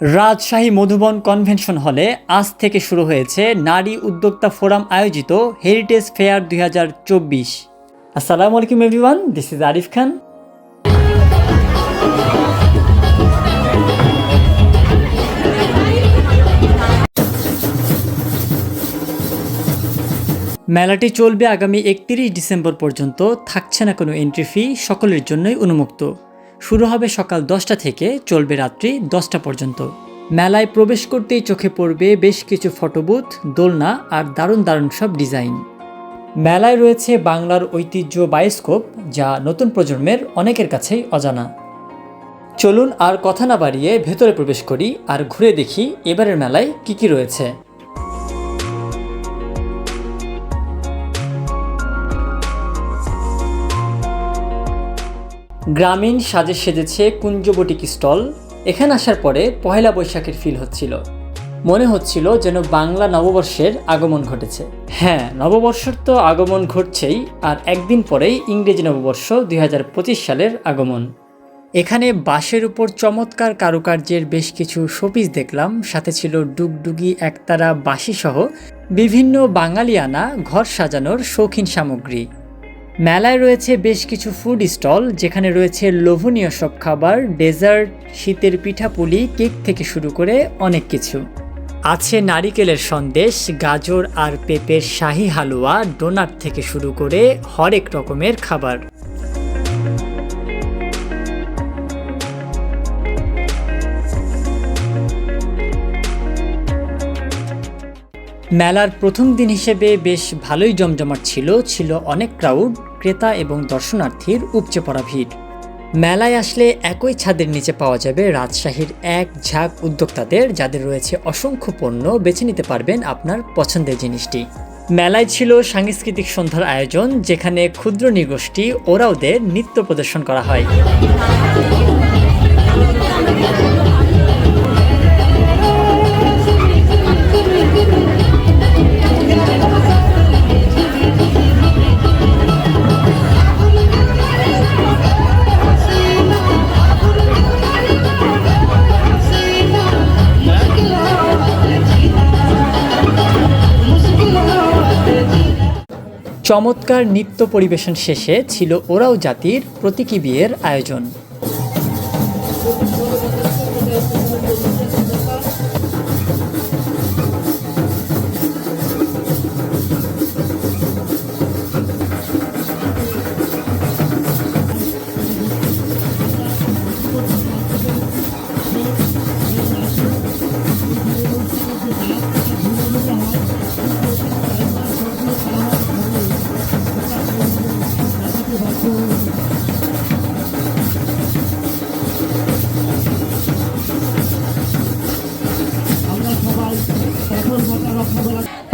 Rajshahi Madhuban convention হলে আজ থেকে শুরু হয়েছে নারী উদ্যোক্তা ফোরাম আয়োজিত হেরিটেজ ফেয়ার দুই হাজার চব্বিশ। আসসালামু আলাইকুম, everyone. This is Arif Khan মেলাটি চলবে আগামী একত্রিশ ডিসেম্বর পর্যন্ত। থাকছে না কোনো এন্ট্রি ফি সকলের জন্যই উন্মুক্ত। শুরু হবে সকাল দশটা থেকে চলবে রাত্রি দশটা পর্যন্ত। মেলায় প্রবেশ করতেই চোখে পড়বে বেশ কিছু ফটোবুথ দোলনা আর দারুণ দারুণ সব ডিজাইন মেলায় রয়েছে বাংলার ঐতিহ্য বায়োস্কোপ যা নতুন প্রজন্মের অনেকের কাছেই অজানা। চলুন আর কথা না বাড়িয়ে ভেতরে প্রবেশ করি আর ঘুরে দেখি এবারের মেলায় কি কি রয়েছে। গ্রামীণ সাজে সেজেছে কুঞ্জবটিক স্টল। এখানে আসার পরে পহেলা বৈশাখের ফিল হচ্ছিল। মনে হচ্ছিল যেন বাংলা নববর্ষের আগমন ঘটেছে। হ্যাঁ নববর্ষের তো আগমন ঘটছেই, আর একদিন পরেই ইংরেজি নববর্ষ দুই হাজার পঁচিশ সালের আগমন। এখানে বাঁশের উপর চমৎকার কারুকার্যের বেশ কিছু শোপিস দেখলাম, সাথে ছিল ডুগডুগি একতারা বাঁশি সহ বিভিন্ন বাঙালিয়ানা ঘর সাজানোর শৌখিন সামগ্রী। মেলায় রয়েছে বেশ কিছু ফুড স্টল যেখানে রয়েছে লোভনীয় সব খাবার ডেজার্ট শীতের পিঠাপুলি কেক থেকে শুরু করে অনেক কিছু। আছে নারিকেলের সন্দেশ, গাজর আর পেঁপের শাহি হালুয়া ডোনাট থেকে শুরু করে হরেক রকমের খাবার। মেলার প্রথম দিন হিসেবে বেশ ভালোই জমজমাট ছিল ছিল অনেক ক্রাউড ক্রেতা এবং দর্শনার্থীর উপচে পড়া ভিড়। মেলায় আসলে একই ছাদের নিচে পাওয়া যাবে রাজশাহীর এক ঝাঁক উদ্যোক্তাদের যাদের রয়েছে অসংখ্য পণ্য বেছে নিতে পারবেন আপনার পছন্দের জিনিসটি। মেলায় ছিল সাংস্কৃতিক সন্ধ্যার আয়োজন, যেখানে ক্ষুদ্র নিগোষ্ঠী, ওরাওদের নৃত্য প্রদর্শন করা হয়। চমৎকার নৃত্য পরিবেশন শেষে ছিল ওরাও জাতির প্রতীকী বিয়ের আয়োজন। あ!